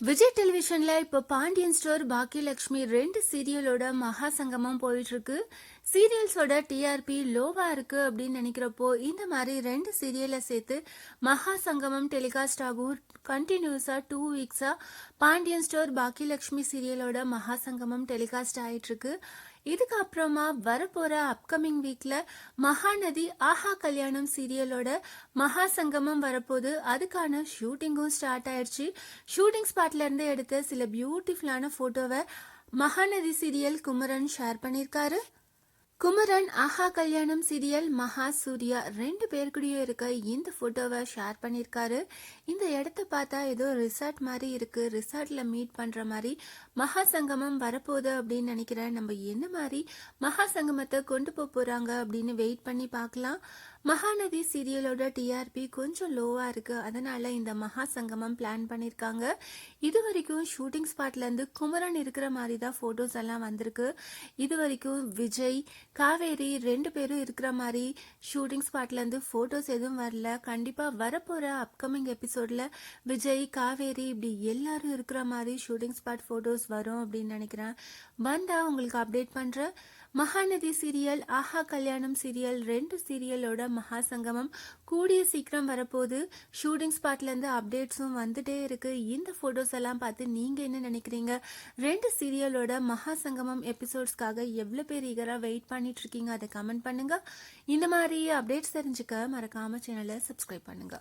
விஜய் டெலிவிஷன்ல இப்போ பாண்டியன் ஸ்டோர் பாக்கியலட்சுமி ரெண்டு சீரியலோட மகா சங்கமம் போயிட்டு இருக்கு சீரியல்ஸோட டிஆர்பி லோவா இருக்கு அப்படின்னு நினைக்கிறப்போ இந்த மாதிரி ரெண்டு சீரியலை சேர்த்து மகா சங்கமம் டெலிகாஸ்ட் ஆகும். கண்டினியூஸா டூ வீக்ஸா பாண்டியன் ஸ்டோர் பாக்கியலட்சுமி சீரியலோட மகா சங்கமம் டெலிகாஸ்ட் ஆயிட்டு இருக்கு இதுக்கப்புறமா வரப்போற அப்கமிங் வீக்ல மகாநதி ஆஹா கல்யாணம் சீரியலோட மகா சங்கமம் வரப்போகுது. அதுக்கான ஷூட்டிங்கும் ஸ்டார்ட் ஆயிடுச்சு ஷூட்டிங் ஸ்பாட்ல இருந்து எடுத்த சில பியூட்டிஃபுல்லான போட்டோவை மகாநதி சீரியல் குமரன் ஷேர் பண்ணியிருக்காரு குமரன் ஆஹா கல்யாணம் சீரியல் மகா சூர்யா ரெண்டு பேர் கூடயும் இருக்க இந்த போட்டோவை ஷேர் பண்ணியிருக்காரு இந்த இடத்த பார்த்தா ஏதோ ரிசார்ட் மாதிரி இருக்கு. ரிசார்ட்ல மீட் பண்ற மாதிரி மகா சங்கமம் வரப்போகுது அப்படின்னு நினைக்கிறேன். நம்ம என்ன மாதிரி மகா சங்கமத்தை கொண்டு போக போறாங்க அப்படின்னு வெயிட் பண்ணி பார்க்கலாம். மகாநதி சீரியலோட டிஆர்பி கொஞ்சம் லோவா இருக்கு. அதனால இந்த மகா சங்கமம் பிளான் பண்ணிருக்காங்க. இது வரைக்கும் ஷூட்டிங் ஸ்பாட்ல இருந்து குமரன் இருக்கிற மாதிரி தான் போட்டோஸ் எல்லாம் வந்திருக்கு. இது வரைக்கும் விஜய் காவேரி ரெண்டு பேரும் இருக்கிற மாதிரி ஷூட்டிங் ஸ்பாட்ல இருந்து போட்டோஸ் எதுவும் வரல. கண்டிப்பா வரப்போற அப்கமிங் எபிசோட்ல விஜய் காவேரி இப்படி எல்லாரும் இருக்கிற மாதிரி ஷூட்டிங் ஸ்பாட் போட்டோஸ் வரும் அப்படின்னு நினைக்கிறேன். வந்தா உங்களுக்கு அப்டேட் பண்றேன். மகாநதி சீரியல் ஆஹா கல்யாணம் சீரியல் ரெண்டு சீரியலோட மகா சங்கமம் கூடிய சீக்கிரம் வரப்போது ஷூட்டிங் ஸ்பாட்லேருந்து அப்டேட்ஸும் வந்துட்டே இருக்கு. இந்த ஃபோட்டோஸ் எல்லாம் பார்த்து நீங்க என்ன நினைக்கிறீங்க? ரெண்டு சீரியலோட மகா சங்கமம் எபிசோட்ஸ்க்காக எவ்வளோ பேர் ஈகராக வெயிட் பண்ணிட்டு இருக்கீங்க? அதை கமெண்ட் பண்ணுங்க. இந்த மாதிரி அப்டேட்ஸ் தெரிஞ்சுக்க மறக்காம சேனலை சப்ஸ்கிரைப் பண்ணுங்க.